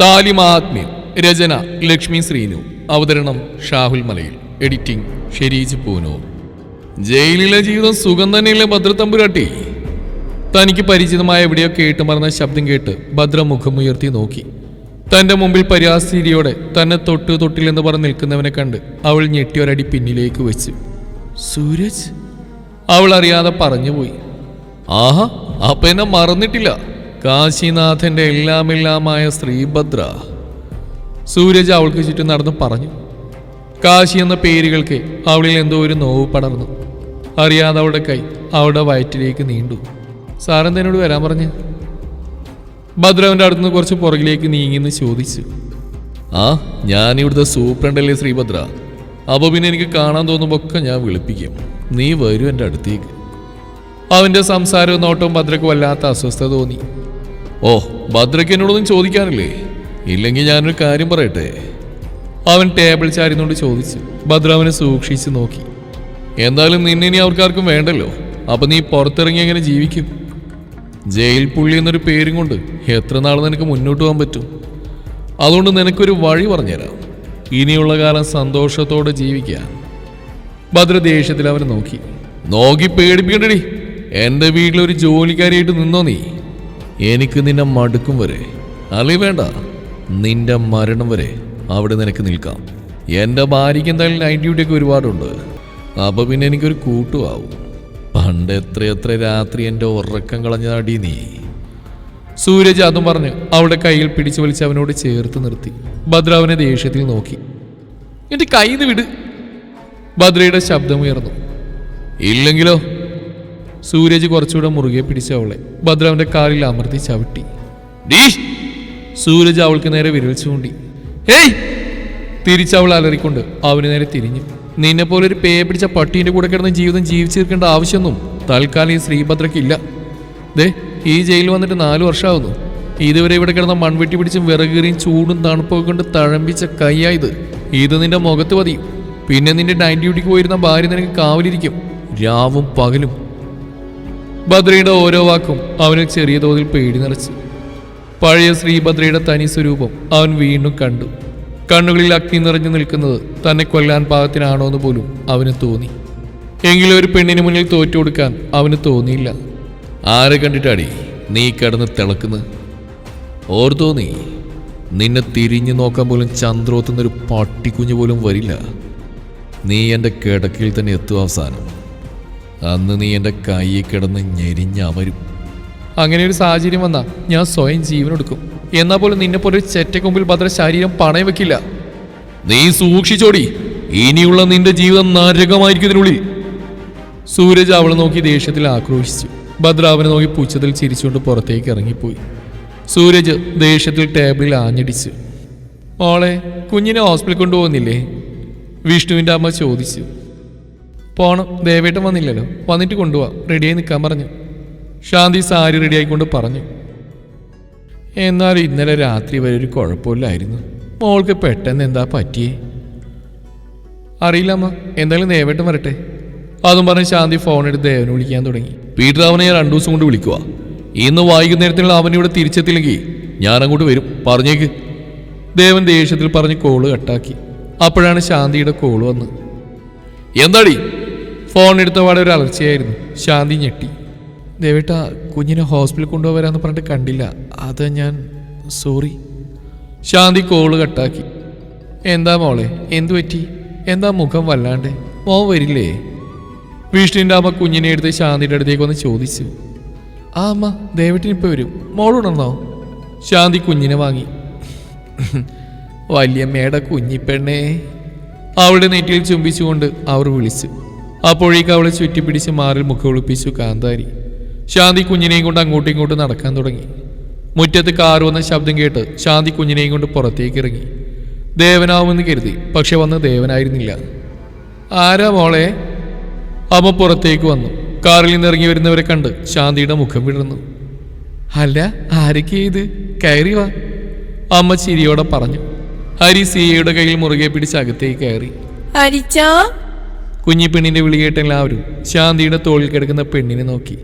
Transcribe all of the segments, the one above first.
താലിമാത്മ്യം. രചന ലക്ഷ്മി ശ്രീനു. അവതരണം ഷാഹുൽ മലയിൽ. എഡിറ്റിംഗ് ഷെരീജ് പൂനൂർ. ജയിലിലെ ജീവിതം സുഖം തന്നെയല്ലേ ഭദ്രത്തമ്പുരാട്ടി തനിക്ക് പരിചിതമായ എവിടെയോ കേട്ട് മറന്ന ശബ്ദം കേട്ട് ഭദ്ര മുഖമുയർത്തി നോക്കി. തന്റെ മുമ്പിൽ പരിഹാസീരിയോടെ തന്നെ തൊട്ട് തൊട്ടില്ലെന്ന് പറഞ്ഞ് നിൽക്കുന്നവനെ കണ്ട് അവൾ ഞെട്ടിയൊരടി പിന്നിലേക്ക് വെച്ചു. സൂരജ്? അവൾ അറിയാതെ പറഞ്ഞുപോയി. ആഹാ അപ്പ എന്നെ മറന്നിട്ടില്ല. കാശിനാഥന്റെ എല്ലാമെല്ലാമായ ശ്രീഭദ്ര സൂരജ് അവൾക്ക് ചുറ്റും നടന്ന് പറഞ്ഞു. കാശി എന്ന പേരുകൾക്ക് അവളിൽ എന്തോ ഒരു നോവ് പടർന്നു. അറിയാതെ അവളുടെ കൈ അവളുടെ വയറ്റിലേക്ക് നീണ്ടു. സാറെന്തേനോട് വരാൻ പറഞ്ഞു? ഭദ്രവന്റെ അടുത്തുനിന്ന് കുറച്ച് പുറകിലേക്ക് നീങ്ങിന്ന് ചോദിച്ചു. ആ ഞാൻ ഇവിടുത്തെ സൂപ്രണ്ടല്ലേ ശ്രീഭദ്ര? അപ്പോൾ പിന്നെ എനിക്ക് കാണാൻ തോന്നുമ്പോൾ ഒക്കെ ഞാൻ വിളിപ്പിക്കും. നീ വരൂ എന്റെ അടുത്തേക്ക്. അവന്റെ സംസാരവും നോട്ടവും ഭദ്രക്ക് വല്ലാത്ത അസ്വസ്ഥത തോന്നി. ഓ ഭദ്രയ്ക്ക് എന്നോടൊന്നും ചോദിക്കാനില്ലേ? ഇല്ലെങ്കിൽ ഞാനൊരു കാര്യം പറയട്ടെ? അവൻ ടേബിൾ ചാരിന്നുകൊണ്ട് ചോദിച്ചു ഭദ്ര അവനെ സൂക്ഷിച്ച് നോക്കി. എന്തായാലും നിന്നെ അവർക്കാർക്കും വേണ്ടല്ലോ. അപ്പൊ നീ പുറത്തിറങ്ങി എങ്ങനെ ജീവിക്കും? ജയിൽ പുള്ളി എന്നൊരു പേരും കൊണ്ട് എത്ര നാൾ നിനക്ക് മുന്നോട്ട് പോകാൻ പറ്റും? അതുകൊണ്ട് നിനക്കൊരു വഴി പറഞ്ഞുതരാം. ഇനിയുള്ള കാലം സന്തോഷത്തോടെ ജീവിക്കുക. ഭദ്ര ദേഷ്യത്തിൽ അവനെ നോക്കി. നോക്കി പേടിപ്പിക്കണ്ടടി. എന്റെ വീട്ടിലൊരു ജോലിക്കാരിയായിട്ട് നിന്നോ നീ? എനിക്ക് നിന്നെ മടുക്കും വരെ. അളി വേണ്ട? നിന്റെ മരണം വരെ അവിടെ നിനക്ക് നിൽക്കാം. എന്റെ ഭാര്യയ്ക്ക് എന്തായാലും നൈറ്റ് ഡ്യൂട്ടിയൊക്കെ ഒരുപാടുണ്ട്. അപ്പൊ പിന്നെ എനിക്കൊരു കൂട്ടുമാവും പണ്ട് എത്ര എത്ര രാത്രി എന്റെ ഉറക്കം കളഞ്ഞതാടി നീ. സൂരജ് അതും പറഞ്ഞ് അവളുടെ കയ്യിൽ പിടിച്ചു വലിച്ച് അവനോട് ചേർത്ത് നിർത്തി. ഭദ്ര അവനെ ദേഷ്യത്തിൽ നോക്കി. എന്റെ കൈന്ന് വിട്. ഭദ്രയുടെ ശബ്ദമുയർന്നു ഇല്ലെങ്കിലോ? സൂരജ് കുറച്ചുകൂടെ മുറുകെ പിടിച്ച അവളെ. ഭദ്ര അവന്റെ കാലിൽ അമർത്തി ചവിട്ടി. സൂരജ് അവൾക്ക് നേരെ വിരൽ ചൂണ്ടി. ഏയ് തിരിച്ചവൾ അലറിക്കൊണ്ട് അവന് നേരെ തിരിഞ്ഞു. നിന്നെ പോലെ ഒരു പേ പിടിച്ച പട്ടീന്റെ കൂടെ കിടന്ന് ജീവിതം ജീവിച്ചിരിക്കേണ്ട ആവശ്യമൊന്നും തൽക്കാലം ഈ ശ്രീഭദ്രക്കില്ല. ദേ ഈ ജയിലിൽ വന്നിട്ട് നാലു വർഷമാവുന്നു. ഇതുവരെ ഇവിടെ കിടന്ന മൺവെട്ടി പിടിച്ചും വിറകേറിയും ചൂടും തണുപ്പൊക്കെ കൊണ്ട് തഴമ്പിച്ച കൈയായത് ഇത്. നിന്റെ മുഖത്ത് പതിയും. പിന്നെ നിന്റെ നൈറ്റ് ഡ്യൂട്ടിക്ക് പോയിരുന്ന ഭാര്യ നിനക്ക് കാവലിരിക്കും. രാവും പകലും ഭദ്രയുടെ ഓരോ വാക്കും അവന് ചെറിയ തോതിൽ പേടി നിറച്ചു. പഴയ ശ്രീഭദ്രയുടെ തനി സ്വരൂപം അവൻ വീണ്ടും കണ്ടു. കണ്ണുകളിൽ അഗ്നി നിറഞ്ഞു നിൽക്കുന്നത് തന്നെ കൊല്ലാൻ പാകത്തിനാണോ എന്ന് പോലും അവന് തോന്നി. എങ്കിലും ഒരു പെണ്ണിന് മുന്നിൽ തോറ്റു കൊടുക്കാൻ അവന് തോന്നിയില്ല. ആരെ കണ്ടിട്ടാടി നീ കിടന്ന് തിളക്കുന്നത് ഓർത്തോ നീ നിന്നെ തിരിഞ്ഞു നോക്കാൻ പോലും ചന്ദ്രോത്തുന്നൊരു പട്ടിക്കുഞ്ഞു പോലും വരില്ല. നീ എന്റെ കിടക്കിൽ തന്നെ എത്തും അവസാനം. അന്ന് നീ എന്റെ കൈയിൽ കിടന്ന് ഞെരിഞ്ഞമരും അങ്ങനെ ഒരു സാഹചര്യം വന്നാ ഞാൻ സ്വയം ജീവനെടുക്കും എന്നാ പോലും നിന്നെ പോലെ ചെറ്റ ചെറ്റക്കൊമ്പിൽ ഭദ്ര ശരീരം പണയം വെക്കില്ല. നീ സൂക്ഷിച്ചോടി. ഇനിയുള്ള നിന്റെ ജീവിതം നരകമായിരിക്കും ഇതിനുള്ളിൽ സൂരജ് അവളെ നോക്കി ദേഷ്യത്തിൽ ആക്രോശിച്ചു. ഭദ്ര അവനെ നോക്കി പുച്ഛത്തിൽ ചിരിച്ചുകൊണ്ട് പുറത്തേക്ക് ഇറങ്ങിപ്പോയി. സൂരജ് ദേഷ്യത്തിൽ ടേബിളിൽ ആഞ്ഞടിച്ചു. മോളെ കുഞ്ഞിനെ ഹോസ്പിറ്റലിൽ കൊണ്ടുപോകുന്നില്ലേ? വിഷ്ണുവിന്റെ അമ്മ ചോദിച്ചു. പോണം. ദേവേട്ടൻ വന്നില്ലല്ലോ. വന്നിട്ട് കൊണ്ടുപോവാം റെഡിയായി നിൽക്കാൻ പറഞ്ഞു. ശാന്തി സാരി റെഡിയായിക്കൊണ്ട് പറഞ്ഞു. എന്നാലും ഇന്നലെ രാത്രി വരെ ഒരു കുഴപ്പമില്ലായിരുന്നു. മോൾക്ക് പെട്ടെന്ന് എന്താ പറ്റിയേ? അറിയില്ല അമ്മ. എന്തായാലും ദേവേട്ടൻ വരട്ടെ. അതും പറഞ്ഞ് ശാന്തി ഫോൺ എടുത്ത് ദേവനെ വിളിക്കാൻ തുടങ്ങി. പീറ്റർ അവനെ ഞാൻ രണ്ടു ദിവസം കൊണ്ട് വിളിക്കുക ഇന്ന് വൈകുന്നേരത്തിനുള്ള അവൻ ഇവിടെ തിരിച്ചെത്തില്ലെങ്കിൽ ഞാൻ അങ്ങോട്ട് വരും. പറഞ്ഞേക്ക്. ദേവൻ ദേഷ്യത്തിൽ പറഞ്ഞ് കോൾ കട്ടാക്കി അപ്പോഴാണ് ശാന്തിയുടെ കോൾ വന്നത്. എന്താടി? ഫോൺ എടുത്ത പാടെ ഒരു അലർച്ചയായിരുന്നു. ശാന്തി ഞെട്ടി. ദേവേട്ട കുഞ്ഞിനെ ഹോസ്പിറ്റലിൽ കൊണ്ടുപോകാന്ന് പറഞ്ഞിട്ട് കണ്ടില്ല. അത് ഞാൻ സോറി. ശാന്തി കോൾ കട്ടാക്കി. എന്താ മോളെ എന്തു പറ്റി? എന്താ മുഖം വല്ലാണ്ട്? മോൻ വരില്ലേ? വിഷ്ണുവിന്റെ അമ്മ കുഞ്ഞിനെ എടുത്ത് ശാന്തിയുടെ അടുത്തേക്ക് വന്ന് ചോദിച്ചു. ആ അമ്മ ദേവട്ടിന് ഇപ്പോൾ വരും. മോളുണർന്നോ ശാന്തി കുഞ്ഞിനെ വാങ്ങി. വല്യമ്മയുടെ കുഞ്ഞിപ്പെണ്ണേ. അവളുടെ നെറ്റിയിൽ ചുംബിച്ചുകൊണ്ട് അവർ വിളിച്ചു. അപ്പോഴേക്ക് അവളെ ചുറ്റിപ്പിടിച്ച് മാറിൽ മുഖമൊളിപ്പിച്ചു കാന്താരി. ശാന്തി കുഞ്ഞിനെയും കൊണ്ട് അങ്ങോട്ടും ഇങ്ങോട്ടും നടക്കാൻ തുടങ്ങി. മുറ്റത്ത് കാറ് വന്ന ശബ്ദം കേട്ട് ശാന്തി കുഞ്ഞിനെയും കൊണ്ട് പുറത്തേക്ക് ഇറങ്ങി. ദേവനാവുമെന്ന് കരുതി പക്ഷെ വന്ന് ദേവനായിരുന്നില്ല. ആരാ മോളെ? അമ്മ പുറത്തേക്ക് വന്നു. കാറിൽ നിന്ന് ഇറങ്ങി വരുന്നവരെ കണ്ട് ശാന്തിയുടെ മുഖം വിടർന്നു. അല്ല ആരൊക്കെ ഇത്? കയറി വാ. അമ്മ ചിരിയോടെ പറഞ്ഞു. ഹരി സിയയുടെ കയ്യിൽ മുറുകെ പിടിച്ച് അകത്തേക്ക് കയറി. കുഞ്ഞിപ്പെണ്ണിന്റെ വിളി കേട്ട എല്ലാവരും ശാന്തിയുടെ തോളിൽ കിടക്കുന്ന പെണ്ണിനെ നോക്കി.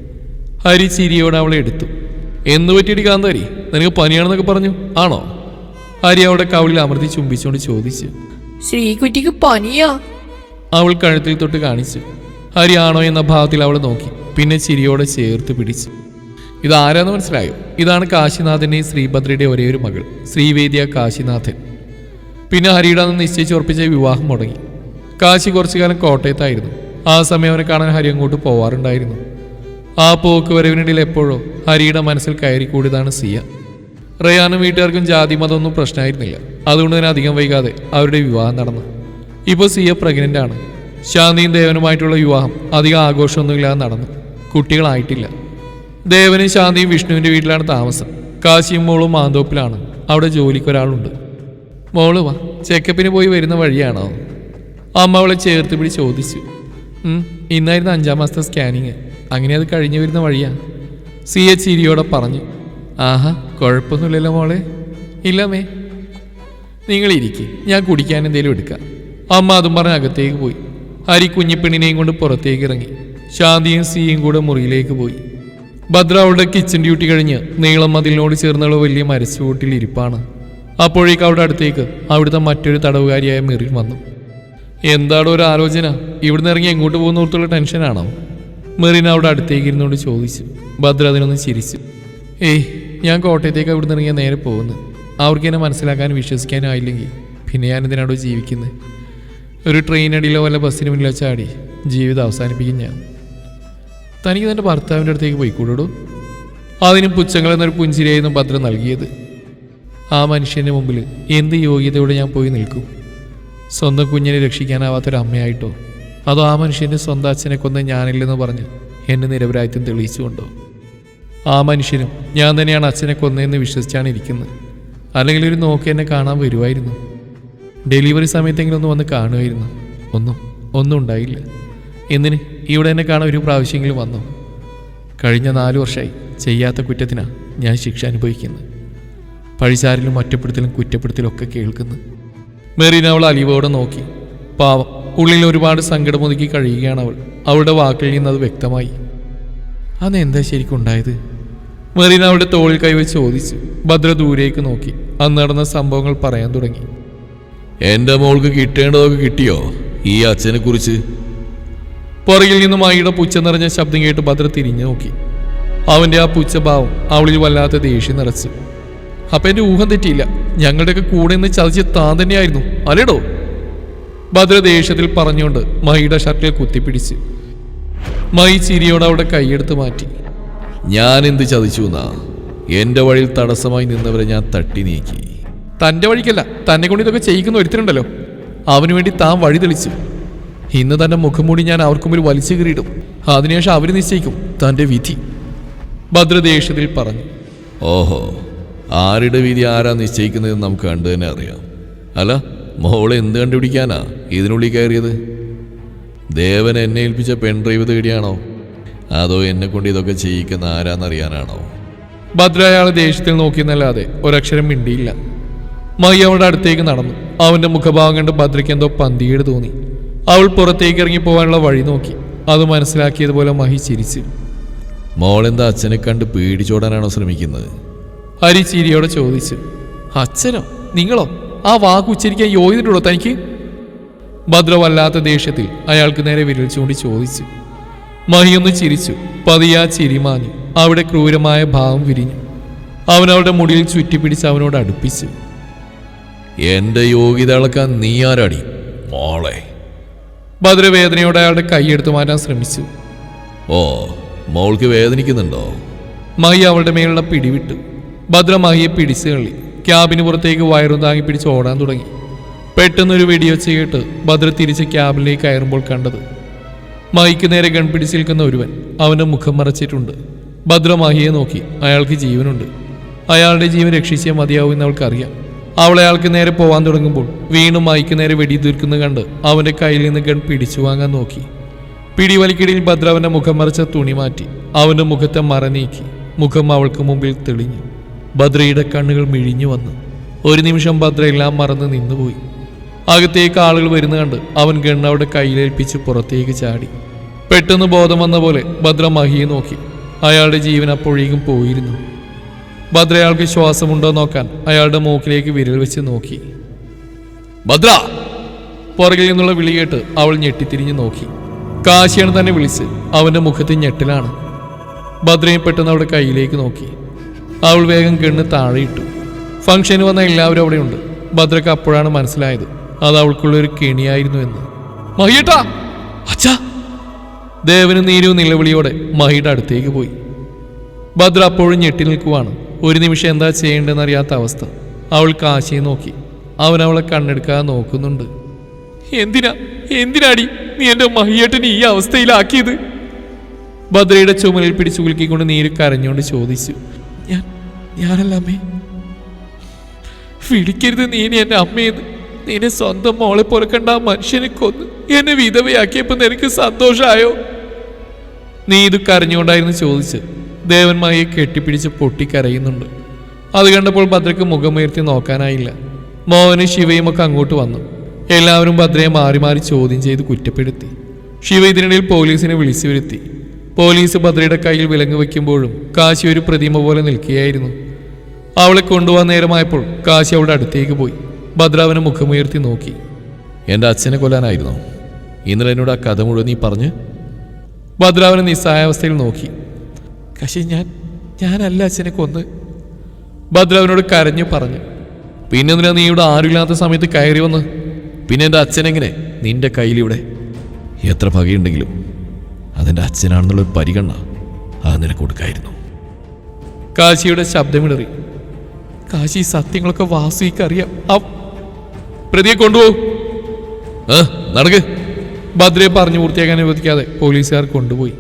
ഹരി ചിരിയോടെ അവളെ എടുത്തു. എന്ന് പറ്റിയിട്ട് കാന്താരി? നിനക്ക് പനിയാണെന്നൊക്കെ പറഞ്ഞു? ആണോ? ഹരി അവളുടെ കവളിൽ അമർത്തി ചുംബിച്ചുകൊണ്ട് ചോദിച്ചു. ശ്രീകുറ്റിക്ക് പനിയാ? അവൾ കഴുത്തിൽ തൊട്ട് കാണിച്ചു. ഹരി ആണോ എന്ന ഭാവത്തിൽ അവളെ നോക്കി. പിന്നെ ചിരിയോടെ ചേർത്ത് പിടിച്ചു. ഇതാരാന്ന് മനസ്സിലായോ? ഇതാണ് കാശിനാഥന്റെയും ശ്രീഭദ്രയുടെ ഒരേ ഒരു മകൾ ശ്രീവേദിയ കാശിനാഥൻ. പിന്നെ ഹരിയുടെ നിശ്ചയിച്ചുറപ്പിച്ച വിവാഹം മുടങ്ങി. കാശി കുറച്ചു കാലം കോട്ടയത്തായിരുന്നു. ആ സമയം അവനെ കാണാൻ ഹരി അങ്ങോട്ട് പോവാറുണ്ടായിരുന്നു. ആ പോക്ക് വരവിനിടയിൽ എപ്പോഴോ ഹരിയുടെ മനസ്സിൽ കയറി കയറിക്കൂടിയതാണ് സിയ. റയാനും വീട്ടുകാർക്കും ജാതി മതമൊന്നും പ്രശ്നമായിരുന്നില്ല. അതുകൊണ്ട് തന്നെ അധികം വൈകാതെ അവരുടെ വിവാഹം നടന്നു. ഇപ്പോൾ സിയ പ്രഗ്നന്റ് ആണ്. ശാന്തിയും ദേവനുമായിട്ടുള്ള വിവാഹം അധികം ആഘോഷമൊന്നുമില്ലാതെ നടന്നു. കുട്ടികളായിട്ടില്ല. ദേവനും ശാന്തിയും വിഷ്ണുവിന്റെ വീട്ടിലാണ് താമസം. കാശിയും മോളും മാന്തോപ്പിലാണ്. അവിടെ ജോലിക്ക് ഒരാളുണ്ട് മോൾ വാ ചെക്കപ്പിന് പോയി വരുന്ന വഴിയാണോ? അമ്മ അവളെ ചേർത്ത് പിടി ചോദിച്ചു. ഇന്നായിരുന്നു അഞ്ചാം മാസത്തെ സ്കാനിങ്. അങ്ങനെ അത് കഴിഞ്ഞു വരുന്ന വഴിയാണ് സി എച്ച് ചിരിയോടെ പറഞ്ഞു ആഹാ കുഴപ്പമൊന്നുമില്ലല്ലോ മോളെ. ഇല്ലമ്മേ നിങ്ങൾ ഇരിക്കും ഞാൻ കുടിക്കാൻ എന്തെങ്കിലും എടുക്കാം. അമ്മ അതും പറഞ്ഞ് അകത്തേക്ക് പോയി. ഹരി കുഞ്ഞിപ്പെണ്ണിനെയും കൊണ്ട് പുറത്തേക്ക് ഇറങ്ങി. ശാന്തിയും സിയും കൂടെ മുറിയിലേക്ക് പോയി. ഭദ്ര അവളുടെ കിച്ചൺ ഡ്യൂട്ടി കഴിഞ്ഞ് നീളം മതിലിനോട് ചേർന്നുള്ള വലിയ മരച്ചുവൂട്ടിൽ ഇരിപ്പാണ്. അപ്പോഴേക്ക് അവളുടെ അടുത്തേക്ക് അവിടുത്തെ മറ്റൊരു തടവുകാരിയായ മെറിൻ വന്നു. എന്താണ് ഒരു ആലോചന? ഇവിടുന്ന് ഇറങ്ങി എങ്ങോട്ട് പോകുന്ന ഓർത്തുള്ള ടെൻഷനാണോ മെറീന അവിടെ അടുത്തേക്ക് ഇരുന്നുകൊണ്ട് ചോദിച്ചു. ഭദ്ര അതിനൊന്ന് ചിരിച്ചു. ഏയ് ഞാൻ കോട്ടയത്തേക്ക് അവിടുന്ന് ഇറങ്ങിയാൽ നേരെ പോകുന്നു അവർക്ക് എന്നെ മനസ്സിലാക്കാനും വിശ്വസിക്കാനും ആയില്ലെങ്കിൽ പിന്നെ ഞാൻ എന്തിനാണോ ജീവിക്കുന്നത് ഒരു ട്രെയിനടിയിലോ വല്ല ബസ്സിന് മുന്നിലോ ചാടി ജീവിതം അവസാനിപ്പിക്കും ഞാൻ. തനിക്ക് തന്റെ ഭർത്താവിന്റെ അടുത്തേക്ക് പോയിക്കൂടൂ അതിനും പുച്ഛങ്ങൾ എന്നൊരു പുഞ്ചിരിയായിരുന്നു ഭദ്ര നൽകിയത്. ആ മനുഷ്യന്റെ മുമ്പിൽ എന്ത് യോഗ്യതയോടെ ഞാൻ പോയി നിൽക്കും? സ്വന്തം കുഞ്ഞിനെ രക്ഷിക്കാനാവാത്തൊരു അമ്മയായിട്ടോ? അതോ ആ മനുഷ്യന്റെ സ്വന്തം അച്ഛനെ കൊന്ന് ഞാനില്ലെന്ന് പറഞ്ഞ് എന്നെ നിരപരാധിത്വം തെളിയിച്ചുകൊണ്ടോ? ആ മനുഷ്യനും ഞാൻ തന്നെയാണ് അച്ഛനെ കൊന്നതെന്ന് വിശ്വസിച്ചാണ് ഇരിക്കുന്നത്. അല്ലെങ്കിൽ ഒരു നോക്കി എന്നെ കാണാൻ വരുമായിരുന്നു ഡെലിവറി സമയത്തെങ്കിലും ഒന്ന് വന്ന് കാണുമായിരുന്നു. ഒന്നും ഒന്നും ഉണ്ടായില്ല. എന്തിന്? ഇവിടെ എന്നെ കാണാൻ ഒരു പ്രാവശ്യമെങ്കിലും വന്നു? കഴിഞ്ഞ നാലു വർഷമായി ചെയ്യാത്ത കുറ്റത്തിനാണ് ഞാൻ ശിക്ഷ അനുഭവിക്കുന്നത്. പഴിചാരലും ഒറ്റപ്പെടുത്തലും കുറ്റപ്പെടുത്തലും ഒക്കെ കേൾക്കുന്നു മെറീന അവൾ അലിവോടെ നോക്കി. പാവം ഉള്ളിൽ ഒരുപാട് സങ്കടമൊതുക്കി കഴിയുകയാണ് അവൾ. അവളുടെ വാക്കിൽ നിന്ന് അത് വ്യക്തമായി. അന്ന് എന്താ ശരിക്കും ഉണ്ടായത്? മെറീന അവളുടെ തോളിൽ കൈവച്ച് ചോദിച്ചു. ഭദ്ര ദൂരേക്ക് നോക്കി. അന്ന് നടന്ന സംഭവങ്ങൾ പറയാൻ തുടങ്ങി. എന്റെ മോൾക്ക് കിട്ടേണ്ടതൊക്കെ കിട്ടിയോ? ഈ അച്ഛനെ കുറിച്ച്? പുറകിൽ നിന്നും അയ്യുടെ പുച്ച നിറഞ്ഞ ശബ്ദം കേട്ട് ഭദ്ര തിരിഞ്ഞു നോക്കി. അവന്റെ ആ പുച്ഛഭാവം അവളിൽ വല്ലാത്ത ദേഷ്യം നിറച്ചു. അപ്പൊ എന്റെ ഊഹം തെറ്റിയില്ല. ഞങ്ങളുടെയൊക്കെ കൂടെ നിന്ന് ചതിച്ച് താൻ തന്നെയായിരുന്നു. അല്ലേടോ? ഭദ്ര ദേഷ്യത്തിൽ പറഞ്ഞുകൊണ്ട് മൈയുടെ ഷർട്ടിൽ കുത്തിപ്പിടിച്ച് മൈ ചിരിയോടെ അവിടെ കൈയെടുത്ത് മാറ്റി. ഞാൻ എന്ത് ചതിച്ചു എന്നാ? എന്റെ വഴിയിൽ തടസ്സമായി നിന്നവരെ ഞാൻ തട്ടി നീക്കി. തന്റെ വഴിക്കല്ല തന്നെ കൊണ്ട് ഇതൊക്കെ ചെയ്യിക്കുന്ന ഒരുത്തരുണ്ടല്ലോ. അവന് വേണ്ടി താൻ വഴി തെളിച്ചു. ഇന്ന് തന്നെ മുഖം മൂടി ഞാൻ അവർക്ക് മുമ്പിൽ വലിച്ചു കീറിയിടും. അതിനുശേഷം അവർ നിശ്ചയിക്കും തന്റെ വിധി. ഭദ്രദേഷ്യത്തിൽ പറഞ്ഞു. ഓഹോ ആരുടെ വീതി ആരാ നിശ്ചയിക്കുന്നതെന്ന് നമുക്ക് കണ്ടു തന്നെ അറിയാം. അല്ല മോളെ എന്ത് കണ്ടുപിടിക്കാനാ ഇതിനുള്ളിൽ കയറിയത്? ദേവൻ എന്നെ ഏൽപ്പിച്ച പെൺ ഡ്രൈവ് തേടിയാണോ അതോ എന്നെ കൊണ്ട് ഇതൊക്കെ ചെയ്യിക്കുന്ന ആരാന്നറിയാനാണോ ഭദ്ര അയാളെ ദേഷ്യത്തിൽ നോക്കിയെന്നല്ലാതെ ഒരക്ഷരം മിണ്ടിയില്ല. മഹി അവളുടെ അടുത്തേക്ക് നടന്നു. അവന്റെ മുഖഭാവം കണ്ട് ഭദ്രയ്ക്ക് എന്തോ പന്തിയേട് തോന്നി. അവൾ പുറത്തേക്ക് ഇറങ്ങി പോകാനുള്ള വഴി നോക്കി. അത് മനസ്സിലാക്കിയതുപോലെ മഹി ചിരിച്ചു. മോളെന്താ അച്ഛനെ കണ്ട് പേടിച്ചോടാനാണോ ശ്രമിക്കുന്നത്? ഹരി ചിരിയോടെ ചോദിച്ചു അച്ഛനോ നിങ്ങളോ? ആ വാക്ക് ഉച്ചരിക്കാൻ യോഗ്യതയുണ്ടോ തനിക്ക്? ഭദ്രമല്ലാത്ത ദേഷ്യത്തിൽ അയാൾക്ക് നേരെ വിരൽ ചൂണ്ടി ചോദിച്ചു. മഹിയൊന്ന് ചിരിച്ചു പതിയാ ചിരി മാഞ്ഞു അവിടെ ക്രൂരമായ ഭാവം വിരിഞ്ഞു. അവൻ അവളുടെ മുടിയിൽ ചുറ്റിപ്പിടിച്ച് അവനോട് അടുപ്പിച്ചു എന്റെ യോഗ്യത അളക്കാൻ നീ ആരാടി മോളെ? ഭദ്രവേദനയോടെ അയാളുടെ കൈയെടുത്ത് മാറ്റാൻ ശ്രമിച്ചു. ഓ മോൾക്ക് വേദനിക്കുന്നുണ്ടോ? മഹി അവളുടെ മേലുള്ള പിടിവിട്ടു. ഭദ്ര മഹിയെ പിടിച്ചു തള്ളി ക്യാബിന് പുറത്തേക്ക് വയറും താങ്ങി പിടിച്ച് ഓടാൻ തുടങ്ങി. പെട്ടെന്നൊരു വെടിവെച്ച് കേട്ട് ഭദ്ര തിരിച്ച് ക്യാബിലേക്ക് കയറുമ്പോൾ കണ്ടത് മഹിക്ക് നേരെ ഗൺ പിടിച്ച് നിൽക്കുന്ന ഒരുവൻ. അവന്റെ മുഖം മറച്ചിട്ടുണ്ട്. ഭദ്രമാഹിയെ നോക്കി. അയാൾക്ക് ജീവനുണ്ട്. അയാളുടെ ജീവൻ രക്ഷിച്ചേ മതിയാവൂ എന്ന് അവൾക്കറിയാം. അവൾ അയാൾക്ക് നേരെ പോവാൻ തുടങ്ങുമ്പോൾ വീണ്ടും മൈക്ക് നേരെ വെടി തീർക്കുന്നത് കണ്ട് അവന്റെ കയ്യിൽ നിന്ന് ഗൺ പിടിച്ചു വാങ്ങാൻ നോക്കി. പിടിവലിക്കിടയിൽ ഭദ്ര അവന്റെ മുഖം മറച്ച തുണി മാറ്റി. അവന്റെ മുഖത്തെ മറ നീക്കി മുഖം അവൾക്ക് മുമ്പിൽ തെളിഞ്ഞു. ഭദ്രയുടെ കണ്ണുകൾ മിഴിഞ്ഞു വന്നു. ഒരു നിമിഷം ഭദ്രയെല്ലാം മറന്ന് നിന്നുപോയി. അകത്തേക്ക് ആളുകൾ വരുന്ന കണ്ട് അവൻ ഗണ്ണവിടെ കയ്യിലേൽപ്പിച്ച് പുറത്തേക്ക് ചാടി. പെട്ടെന്ന് ബോധം വന്ന പോലെ ഭദ്ര മഹിയെ നോക്കി. അയാളുടെ ജീവൻ അപ്പോഴേക്കും പോയിരുന്നു. ഭദ്ര അയാൾക്ക് ശ്വാസമുണ്ടോ നോക്കാൻ അയാളുടെ മൂക്കിലേക്ക് വിരൽ വെച്ച് നോക്കി. ഭദ്ര പുറകിൽ നിന്നുള്ള വിളി കേട്ട് അവൾ ഞെട്ടിത്തിരിഞ്ഞ് നോക്കി. കാശിയാണ് തന്നെ വിളിച്ച് അവന്റെ മുഖത്ത് ഞെട്ടിലാണ്. ഭദ്രയും പെട്ടെന്ന് അവളുടെ കയ്യിലേക്ക് നോക്കി. അവൾ വേഗം കണ്ണ് താഴെയിട്ടു. ഫംഗ്ഷന് വന്ന എല്ലാവരും അവിടെയുണ്ട്. ഭദ്രക്ക് അപ്പോഴാണ് മനസ്സിലായത്. അത് അവൾക്കുള്ള ഒരു കെണിയായിരുന്നു എന്ന്. മഹിയേട്ടാ അച്ഛാ! ദേവന് നീരു നിലവിളിയോടെ മഹിയുടെ അടുത്തേക്ക് പോയി. ഭദ്ര അപ്പോഴും ഞെട്ടി നിൽക്കുവാണ്. ഒരു നിമിഷം എന്താ ചെയ്യേണ്ടതെന്ന് അറിയാത്ത അവസ്ഥ. അവൾ കാശിയെ നോക്കി. അവൻ അവളെ കണ്ണെടുക്കാതെ നോക്കുന്നുണ്ട്. എന്തിനാ? എന്തിനാടി നീ എന്റെ മഹിയേട്ടനെ ഈ അവസ്ഥയിലാക്കിയത്? ഭദ്രയുടെ ചുമലിൽ പിടിച്ചു കുലുക്കിക്കൊണ്ട് നീര് കരഞ്ഞുകൊണ്ട് ചോദിച്ചു. ഞാൻ ഞാനല്ല അമ്മേ വിളിക്കരുത് നീ ഇനി എന്റെ അമ്മയെന്ന്. നിന്നെ സ്വന്തം മോളെ പോലെ കണ്ട ആ മനുഷ്യനെ കൊന്ന് എന്നെ വിധവയാക്കിയപ്പോ നിനക്ക് സന്തോഷമായോ നീ ഇത് കരഞ്ഞുകൊണ്ടായിരുന്നു ചോദിച്ച് ദേവന്മാരെ മായയെ കെട്ടിപ്പിടിച്ച് പൊട്ടിക്കരയുന്നുണ്ട്. അത് കണ്ടപ്പോൾ ഭദ്രക്ക് മുഖമുയർത്തി നോക്കാനായില്ല. മോഹനും ശിവയും ഒക്കെ അങ്ങോട്ട് വന്നു. എല്ലാവരും ഭദ്രയെ മാറി മാറി ചോദ്യം ചെയ്ത് കുറ്റപ്പെടുത്തി. ശിവ ഇതിനിടയിൽ പോലീസിനെ വിളിച്ചു വരുത്തി. പോലീസ് ഭദ്രയുടെ കയ്യിൽ വിലങ്ങ് വയ്ക്കുമ്പോഴും കാശി ഒരു പ്രതിമ പോലെ നിൽക്കുകയായിരുന്നു. അവളെ കൊണ്ടുപോകാൻ നേരമായപ്പോൾ കാശി അവളുടെ അടുത്തേക്ക് പോയി. ഭദ്രാവിനെ മുഖമുയർത്തി നോക്കി. എന്റെ അച്ഛനെ കൊല്ലാനായിരുന്നു. ഇന്നലെ എന്നോട് ആ കഥ മുഴുവൻ നീ പറഞ്ഞ്? ഭദ്രാവിനെ നിസ്സഹായാവസ്ഥയിൽ നോക്കി. കാശി ഞാൻ ഞാനല്ല അച്ഛനെ കൊന്ന്. ഭദ്രാവിനോട് കരഞ്ഞു പറഞ്ഞു. പിന്നെ എന്തിനാ നീ ഇവിടെ ആരുമില്ലാത്ത സമയത്ത് കയറി വന്ന്? പിന്നെ എന്റെ അച്ഛനെങ്ങനെ നിന്റെ കയ്യിലിവിടെ എത്ര പകയുണ്ടെങ്കിലും അതെന്റെ അച്ഛനാണെന്നുള്ളൊരു പരിഗണന അത് നിനക്ക് കൊടുക്കായിരുന്നു. കാശിയുടെ ശബ്ദമിടറി കാശി സത്യങ്ങളൊക്കെ വാസുവിക്ക് അറിയാം പ്രതിയെ കൊണ്ടുപോകും. നടക്ക്. ഭദ്രയെ പറഞ്ഞു പൂർത്തിയാക്കാൻ അനുവദിക്കാതെ പോലീസുകാർ കൊണ്ടുപോയി.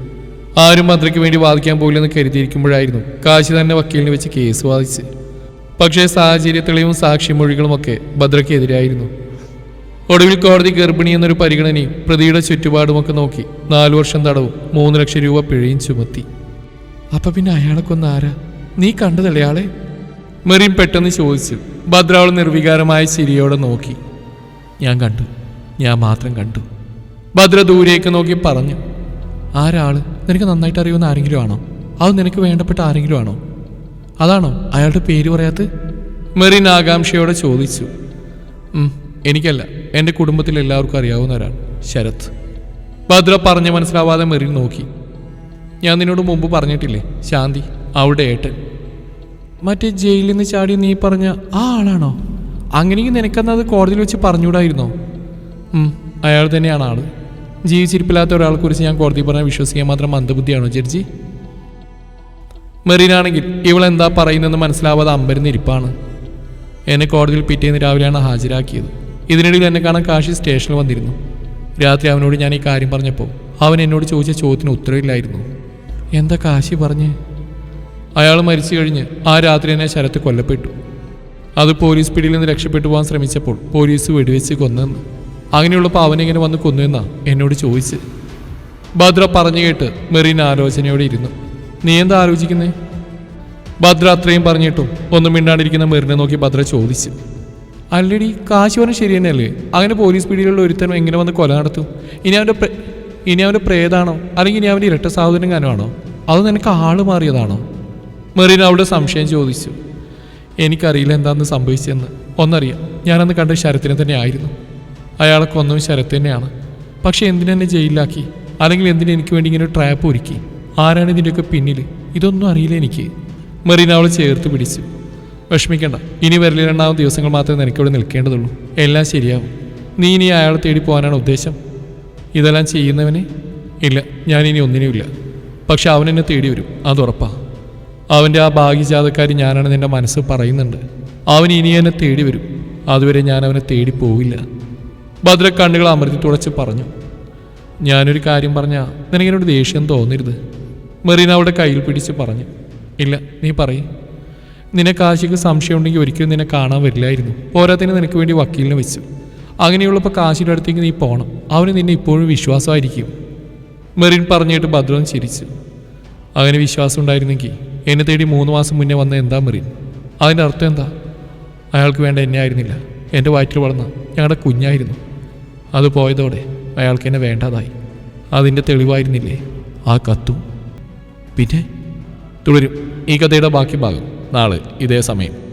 ആരും ഭദ്രയ്ക്ക് വേണ്ടി വാദിക്കാൻ പോകില്ലെന്ന് കരുതിയിരിക്കുമ്പോഴായിരുന്നു കാശി തന്നെ വക്കീലിനെ വെച്ച് കേസ് വാദിച്ച്. പക്ഷേ സാഹചര്യ തെളിവും സാക്ഷിമൊഴികളുമൊക്കെ ഭദ്രയ്ക്കെതിരായിരുന്നു. ഒടുവിൽ കോടതി ഗർഭിണി എന്നൊരു പരിഗണനയും പ്രതിയുടെ ചുറ്റുപാടുമൊക്കെ നോക്കി നാലു വർഷം തടവും മൂന്ന് ലക്ഷം രൂപ പിഴയും ചുമത്തി. അപ്പൊ പിന്നെ അയാളെ കൊന്ന ആരാ നീ കണ്ടതല്ലേ ആളെ? മെറീൻ പെട്ടെന്ന് ചോദിച്ചു. ഭദ്രാവൾ നിർവികാരമായ ചിരിയോടെ നോക്കി. ഞാൻ കണ്ടു. ഞാൻ മാത്രം കണ്ടു. ഭദ്ര ദൂരേക്ക് നോക്കി പറഞ്ഞു. ആരാൾ? നിനക്ക് നന്നായിട്ട് അറിയുന്ന ആരെങ്കിലും ആണോ? അത് നിനക്ക് വേണ്ടപ്പെട്ട ആരെങ്കിലും ആണോ? അതാണോ അയാളുടെ പേര് പറയാത്ത മെറിൻ ആകാംക്ഷയോടെ ചോദിച്ചു. എനിക്കല്ല. എന്റെ കുടുംബത്തിൽ എല്ലാവർക്കും അറിയാവുന്നവരാണ് ശരത്. ഭദ്ര പറഞ്ഞ് മനസ്സിലാവാതെ മെറിൻ നോക്കി. ഞാൻ നിന്നോട് മുമ്പ് പറഞ്ഞിട്ടില്ലേ ശാന്തി? അവളുടെ ഏട്ടൻ. മറ്റേ ജയിലിൽ നിന്ന് ചാടി നീ പറഞ്ഞ ആ ആളാണോ? അങ്ങനെയെങ്കിൽ നിനക്കന്ന് അത് കോടതിയിൽ വെച്ച് പറഞ്ഞുകൂടായിരുന്നോ? അയാൾ തന്നെയാണ് ആൾ. ജീവിച്ചിരിപ്പില്ലാത്ത ഒരാളെ കുറിച്ച് ഞാൻ കോടതി പറഞ്ഞാൽ വിശ്വസിക്കാൻ മാത്രം മന്ദബുദ്ധിയാണോ ചേച്ചി മെറീനാണെങ്കിൽ ഇവൾ എന്താ പറയുന്നതെന്ന് മനസ്സിലാവാതെ അമ്പരുന്നിരിപ്പാണ് എന്നെ കോടതിയിൽ പിറ്റേന്ന് രാവിലെയാണ് ഹാജരാക്കിയത്. ഇതിനിടയിൽ എന്നെ കാണാൻ കാശി സ്റ്റേഷനിൽ വന്നിരുന്നു. രാത്രി അവനോട് ഞാൻ ഈ കാര്യം പറഞ്ഞപ്പോൾ അവൻ എന്നോട് ചോദിച്ച ചോദ്യത്തിന് ഉത്തരവില്ലായിരുന്നു. എന്താ കാശി പറഞ്ഞ്? അയാൾ മരിച്ചു കഴിഞ്ഞ് ആ രാത്രി തന്നെ ശരത്ത് കൊല്ലപ്പെട്ടു. അത് പോലീസ് പിടിയിൽ നിന്ന് രക്ഷപ്പെട്ടു പോകാൻ ശ്രമിച്ചപ്പോൾ പോലീസ് വെടിവെച്ച് കൊന്നെന്ന് അങ്ങനെയുള്ളപ്പോൾ അവനിങ്ങനെ വന്ന് കൊന്നുവെന്നാ എന്നോട് ചോദിച്ച് ഭദ്ര പറഞ്ഞു കേട്ട് മെറീൻ ആലോചനയോടെ ഇരുന്നു. നീ എന്താ ആലോചിക്കുന്നേ? ഭദ്ര അത്രയും പറഞ്ഞിട്ടും ഒന്നും മിണ്ടാണ്ടിരിക്കുന്ന മെറിനെ നോക്കി ഭദ്ര ചോദിച്ചു. അല്ലടി കാശി പറഞ്ഞ ശരി തന്നെയല്ലേ? അങ്ങനെ പോലീസ് പിടിയിലുള്ള ഒരുത്തനും എങ്ങനെ വന്ന് കൊല നടത്തും. ഇനി അവന്റെ ഇനി അവന്റെ പ്രേതാണോ? അല്ലെങ്കിൽ ഇനി അവന്റെ ഇരട്ട സഹോദരൻ കാനമാണോ അത് നിനക്ക് ആൾ മാറിയതാണോ? മെറീൻ അവിടെ സംശയം ചോദിച്ചു. എനിക്കറിയില്ല എന്താന്ന് സംഭവിച്ചതെന്ന് ഒന്നറിയാം. ഞാനന്ന് കണ്ട ശരത്തിനെ തന്നെ ആയിരുന്നു. അയാളെ കൊന്നും ശരത്ത് തന്നെയാണ്. പക്ഷെ എന്തിനെന്നെ ജയിലിലാക്കി? അല്ലെങ്കിൽ എന്തിനു എനിക്ക് വേണ്ടി ഇങ്ങനെ ട്രാപ്പ് ഒരുക്കി? ആരാണ് ഇതിന്റെയൊക്കെ പിന്നിൽ ഇതൊന്നും അറിയില്ല എനിക്ക്. മെറീന അവളെ ചേർത്ത് പിടിച്ചു. വിഷമിക്കണ്ട. ഇനി വരലിരണ്ടാവും ദിവസങ്ങൾ മാത്രമേ നിനക്കിവിടെ നിൽക്കേണ്ടതുള്ളൂ. എല്ലാം ശരിയാവും. നീ ഇനി അയാളെ തേടി പോകാനാണ് ഉദ്ദേശം? ഇതെല്ലാം ചെയ്യുന്നവനെ? ഇല്ല. ഞാനിനി ഒന്നിനുമില്ല. പക്ഷെ അവൻ എന്നെ തേടി വരും. അത് ഉറപ്പാ. അവന്റെ ആ ഭാഗ്യജാതക്കാരി ഞാനാണ് എന്റെ മനസ്സ് പറയുന്നുണ്ട്. അവൻ ഇനി എന്നെ തേടി വരും. അതുവരെ ഞാൻ അവനെ തേടി പോവില്ല. ഭദ്ര കണ്ണുകൾ അമൃതി തുടച്ച് പറഞ്ഞു. ഞാനൊരു കാര്യം പറഞ്ഞാൽ നിനക്കിനോട് ദേഷ്യം തോന്നരുത്. മെറീന അവളുടെ കയ്യിൽ പിടിച്ച് പറഞ്ഞു. ഇല്ല നീ പറയും. നിനക്ക് കാശിക്ക് സംശയം ഉണ്ടെങ്കിൽ ഒരിക്കലും നിന്നെ കാണാൻ വരില്ലായിരുന്നു. പോരാത്തിന് നിനക്ക് വേണ്ടി വക്കീലിനെ വെച്ചു. അങ്ങനെയുള്ളപ്പോൾ കാശിയുടെ അടുത്തേക്ക് നീ പോകണം അവന് നിന്നെ ഇപ്പോഴും വിശ്വാസമായിരിക്കും. മെറിൻ പറഞ്ഞിട്ട് ഭദ്രവും ചിരിച്ചു. അങ്ങനെ വിശ്വാസം ഉണ്ടായിരുന്നെങ്കിൽ എന്നെ തേടി മൂന്ന് മാസം മുന്നേ വന്ന എന്താ മെറിൻ അതിന്റെ അർത്ഥം എന്താ? അയാൾക്ക് വേണ്ട എന്നെ ആയിരുന്നില്ല. എന്റെ വയറ്റിൽ വളർന്ന ഞങ്ങളുടെ കുഞ്ഞായിരുന്നു. അത് പോയതോടെ അയാൾക്ക് എന്നെ വേണ്ടതായി. അതിന്റെ തെളിവായിരുന്നില്ലേ ആ കത്തു? പിന്നെ? തുടരും. ഈ കഥയുടെ ബാക്കി ഭാഗം നാളെ ഇതേ സമയം.